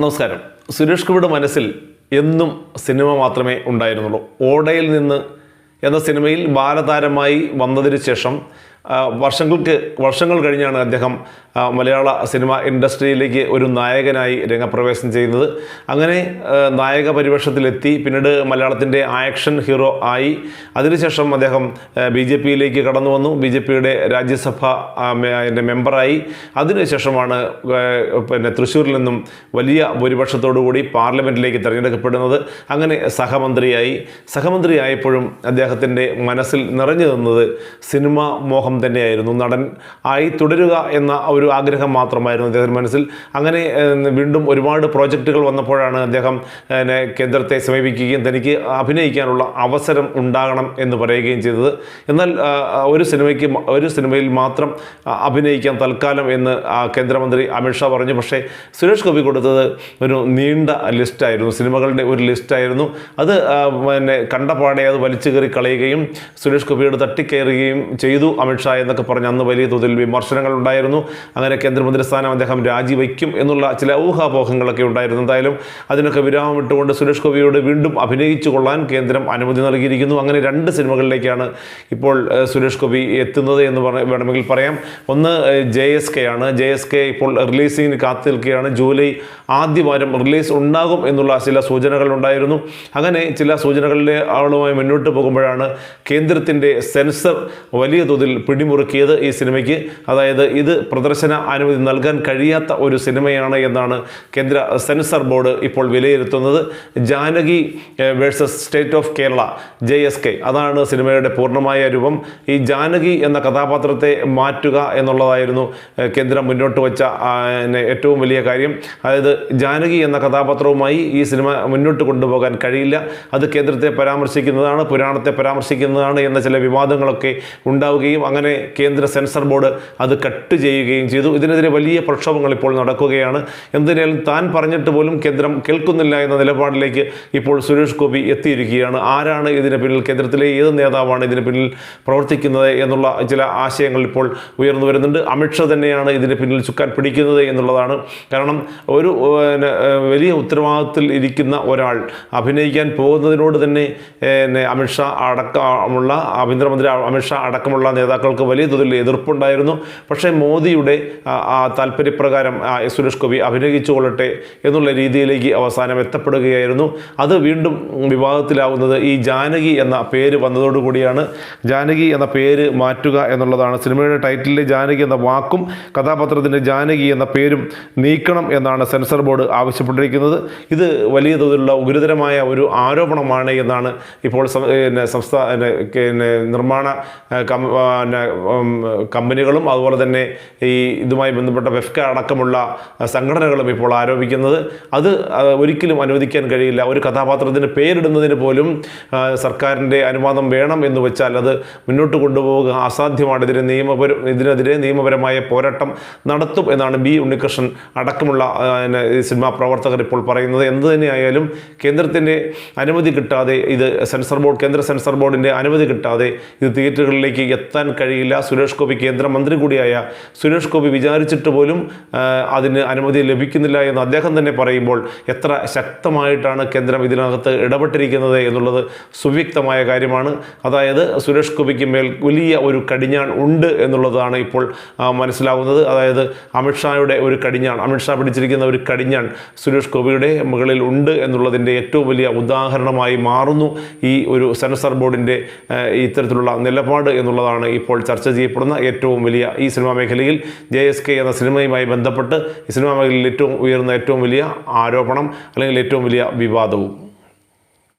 നമസ്കാരം. സുരേഷ് ഗോപിയുടെ മനസ്സിൽ എന്നും സിനിമ മാത്രമേ ഉണ്ടായിരുന്നുള്ളൂ. ഓടയിൽ നിന്ന് എന്ന സിനിമയിൽ ബാലതാരമായി വന്നതിന് ശേഷം വർഷങ്ങൾക്ക് വർഷങ്ങൾ കഴിഞ്ഞാണ് അദ്ദേഹം മലയാള സിനിമ ഇൻഡസ്ട്രിയിലേക്ക് ഒരു നായകനായി രംഗപ്രവേശം ചെയ്യുന്നത്. അങ്ങനെ നായക പരിവേഷത്തിലെത്തി പിന്നീട് മലയാളത്തിന്റെ ആക്ഷൻ ഹീറോ ആയി. അതിനുശേഷം അദ്ദേഹം ബി ജെ പിയിലേക്ക് കടന്നു വന്നു. ബി ജെ പിയുടെ രാജ്യസഭ അതിന്റെ മെമ്പറായി. അതിനുശേഷമാണ് പിന്നെ തൃശ്ശൂരിൽ നിന്നും വലിയ ഭൂരിപക്ഷത്തോടുകൂടി പാർലമെന്റിലേക്ക് തിരഞ്ഞെടുക്കപ്പെടുന്നത്. അങ്ങനെ സഹമന്ത്രിയായി. സഹമന്ത്രിയായപ്പോഴും അദ്ദേഹത്തിന്റെ മനസ്സിൽ നിറഞ്ഞു നിന്നത് സിനിമ മോഹം തന്നെയായിരുന്നു. നടൻ ആയി തുടരുക എന്ന ഒരു ആഗ്രഹം മാത്രമായിരുന്നു അദ്ദേഹത്തിന്റെ മനസ്സിൽ. അങ്ങനെ വീണ്ടും ഒരുപാട് പ്രോജക്റ്റുകൾ വന്നപ്പോഴാണ് അദ്ദേഹം കേന്ദ്രത്തെ സമീപിക്കുകയും തനിക്ക് അഭിനയിക്കാനുള്ള അവസരം ഉണ്ടാകണം എന്ന് പറയുകയും ചെയ്തത്. എന്നാൽ ഒരു സിനിമയ്ക്ക് ഒരു സിനിമയിൽ മാത്രം അഭിനയിക്കാൻ തൽക്കാലം എന്ന് കേന്ദ്രമന്ത്രി അമിത്ഷാ പറഞ്ഞു. പക്ഷേ സുരേഷ് ഗോപി കൊടുത്തത് ഒരു നീണ്ട ലിസ്റ്റായിരുന്നു. സിനിമകളുടെ ഒരു ലിസ്റ്റായിരുന്നു. അത് പിന്നെ കണ്ടപാടെ അത് വലിച്ചു കയറി കളയുകയും സുരേഷ് ഗോപിയോട് തട്ടിക്കയറുകയും ചെയ്തു അമിത്ഷാ എന്നൊക്കെ പറഞ്ഞ് അന്ന് വലിയ തോതിൽ വിമർശനങ്ങൾ ഉണ്ടായിരുന്നു. അങ്ങനെ കേന്ദ്രമന്ത്രി സ്ഥാനം അദ്ദേഹം രാജിവെക്കും എന്നുള്ള ചില ഊഹാപോഹങ്ങളൊക്കെ ഉണ്ടായിരുന്നു. എന്തായാലും അതിനൊക്കെ വിരാമം ഇട്ടുകൊണ്ട് സുരേഷ് ഗോപിയോട് വീണ്ടും അഭിനയിച്ചു കൊള്ളാൻ കേന്ദ്രം അനുമതി നൽകിയിരിക്കുന്നു. അങ്ങനെ രണ്ട് സിനിമകളിലേക്കാണ് ഇപ്പോൾ സുരേഷ് ഗോപി എത്തുന്നത് എന്ന് പറഞ്ഞ വേണമെങ്കിൽ പറയാം. ഒന്ന് ജെ എസ് കെ ആണ് ജെ എസ് കെ ഇപ്പോൾ റിലീസിങ്ങിന് കാത്തു നിൽക്കുകയാണ് ജൂലൈ ആദ്യവാരം റിലീസ് ഉണ്ടാകും എന്നുള്ള ചില സൂചനകൾ ഉണ്ടായിരുന്നു. അങ്ങനെ ചില സൂചനകളിലെ ആളുമായി മുന്നോട്ട് പോകുമ്പോഴാണ് കേന്ദ്രത്തിന്റെ സെൻസർ വലിയ തോതിൽ പിടിമുറുക്കിയത് ഈ സിനിമയ്ക്ക്. അതായത് ഇത് പ്രദർശന അനുമതി നൽകാൻ കഴിയാത്ത ഒരു സിനിമയാണ് എന്നാണ് കേന്ദ്ര സെൻസർ ബോർഡ് ഇപ്പോൾ വിലയിരുത്തുന്നത്. Janaki versus state of Kerala J S K. അതാണ് സിനിമയുടെ പൂർണമായ രൂപം. ഈ ജാനകി എന്ന കഥാപാത്രത്തെ മാറ്റുക എന്നുള്ളതായിരുന്നു കേന്ദ്രം മുന്നോട്ട് വച്ച ഏറ്റവും വലിയ കാര്യം. അതായത് ജാനകി എന്ന കഥാപാത്രവുമായി ഈ സിനിമ മുന്നോട്ട് കൊണ്ടുപോകാൻ കഴിയില്ല. അത് കേന്ദ്രത്തെ പരാമർശിക്കുന്നതാണ് പുരാണത്തെ പരാമർശിക്കുന്നതാണ് എന്ന ചില വിവാദങ്ങളൊക്കെ ഉണ്ടാവുകയും അങ്ങനെ കേന്ദ്ര സെൻസർ ബോർഡ് അത് കട്ട് ചെയ്യുകയും ചെയ്തു. ഇതിനെതിരെ വലിയ പ്രക്ഷോഭങ്ങൾ ഇപ്പോൾ നടക്കുകയാണ്. എന്തിനാലും താൻ പറഞ്ഞിട്ട് പോലും കേന്ദ്രം കേൾക്കുന്നില്ല എന്ന നിലപാടിലേക്ക് ഇപ്പോൾ സുരേഷ് ഗോപി എത്തിയിരിക്കുകയാണ്. ആരാണ് ഇതിന് പിന്നിൽ? കേന്ദ്രത്തിലെ ഏത് നേതാവാണ് ഇതിന് പിന്നിൽ പ്രവർത്തിക്കുന്നത് എന്നുള്ള ചില ആശയങ്ങൾ ഇപ്പോൾ ഉയർന്നു വരുന്നുണ്ട്. അമിത്ഷാ തന്നെയാണ് ഇതിന് പിന്നിൽ ചുക്കാൻ പിടിക്കുന്നത് എന്നുള്ളതാണ്. കാരണം ഒരു വലിയ ഉത്തരവാദിത്തത്തിൽ ഇരിക്കുന്ന ഒരാൾ അഭിനയിക്കാൻ പോകുന്നതിനോട് തന്നെ അമിത്ഷാ അടക്കമുള്ള ആഭ്യന്തരമന്ത്രി അമിത്ഷാ അടക്കമുള്ള നേതാക്കൾക്ക് വലിയ തോതിൽ എതിർപ്പുണ്ടായിരുന്നു. പക്ഷേ മോദിയുടെ ആ, താല്പര്യപ്രകാരം സുരേഷ് ഗോപി അഭിനയിച്ചു കൊള്ളട്ടെ എന്നുള്ള രീതിയിലേക്ക് അവസാനം എത്തപ്പെടുകയായിരുന്നു. അത് വീണ്ടും വിവാദത്തിലാവുന്നത് ഈ ജാനകി എന്ന പേര് വന്നതോടുകൂടിയാണ്. ജാനകി എന്ന പേര് മാറ്റുക എന്നുള്ളതാണ് സിനിമയുടെ ടൈറ്റിലെ ജാനകി എന്ന വാക്കും കഥാപാത്രത്തിന്റെ ജാനകി എന്ന പേരും നീക്കണം എന്നാണ് സെൻസർ ബോർഡ് ആവശ്യപ്പെട്ടിരിക്കുന്നത്. ഇത് വലിയ തോതിലുള്ള ഗുരുതരമായ ഒരു ആരോപണമാണ് എന്നാണ് ഇപ്പോൾ സംസ്ഥാന നിർമ്മാണ കമ്പനികളും അതുപോലെ തന്നെ ഈ ഇതുമായി ബന്ധപ്പെട്ട വെഫ്ക അടക്കമുള്ള സംഘടനകളും ഇപ്പോൾ ആരോപിക്കുന്നത്. അത് ഒരിക്കലും അനുവദിക്കാൻ കഴിയില്ല. ഒരു കഥാപാത്രത്തിന് പേരിടുന്നതിന് പോലും സർക്കാരിന്റെ അനുവാദം വേണം എന്ന് വെച്ചാൽ അത് മുന്നോട്ട് കൊണ്ടുപോവുക അസാധ്യമാണ്. ഇതിന് നിയമപര ഇതിനെതിരെ നിയമപരമായ പോരാട്ടം നടത്തും എന്നാണ് ബി ഉണ്ണികൃഷ്ണൻ അടക്കമുള്ള സിനിമാ പ്രവർത്തകർ ഇപ്പോൾ പറയുന്നത്. എന്ത് തന്നെയായാലും കേന്ദ്രത്തിന്റെ അനുമതി കിട്ടാതെ ഇത് സെൻസർ ബോർഡ് കേന്ദ്ര സെൻസർ ബോർഡിന്റെ അനുമതി കിട്ടാതെ ഇത് തിയേറ്ററുകളിലേക്ക് എത്താൻ കഴിയില്ല. സുരേഷ് ഗോപി കേന്ദ്രമന്ത്രി കൂടിയായ സുരേഷ് ഗോപി വിചാരിച്ചിട്ട് പോലും അതിന് അനുമതി ലഭിക്കുന്നില്ല എന്ന് അദ്ദേഹം തന്നെ പറയുമ്പോൾ എത്ര ശക്തമായിട്ടാണ് കേന്ദ്രം ഇതിനകത്ത് ഇടപെട്ടിരിക്കുന്നത് എന്നുള്ളത് സുവ്യക്തമായ കാര്യമാണ്. അതായത് സുരേഷ് ഗോപിക്ക് മേൽ വലിയ ഒരു കടിഞ്ഞാൺ ഉണ്ട് എന്നുള്ളതാണ് ഇപ്പോൾ മനസ്സിലാവുന്നത്. അതായത് അമിത്ഷായുടെ ഒരു കടിഞ്ഞാൺ അമിത്ഷാ പിടിച്ചിരിക്കുന്ന ഒരു കടിഞ്ഞാൺ സുരേഷ് ഗോപിയുടെ മുകളിൽ ഉണ്ട് എന്നുള്ളതിന്റെ ഏറ്റവും വലിയ ഉദാഹരണമായി മാറുന്നു ഈ ഒരു സെൻസർ ബോർഡിന്റെ ഇത്തരത്തിലുള്ള നിലപാട് എന്നുള്ളതാണ് ഇപ്പോൾ ചർച്ച ചെയ്യപ്പെടുന്ന ഏറ്റവും വലിയ ഈ സിനിമാ മേഖലയിൽ ജെ എസ് കെ എന്ന സിനിമയുമായി ബന്ധപ്പെട്ട് ഈ സിനിമാ മേഖലയിൽ ഏറ്റവും ഉയർന്ന ഏറ്റവും വലിയ ആരോപണം അല്ലെങ്കിൽ ഏറ്റവും വലിയ വിവാദവും.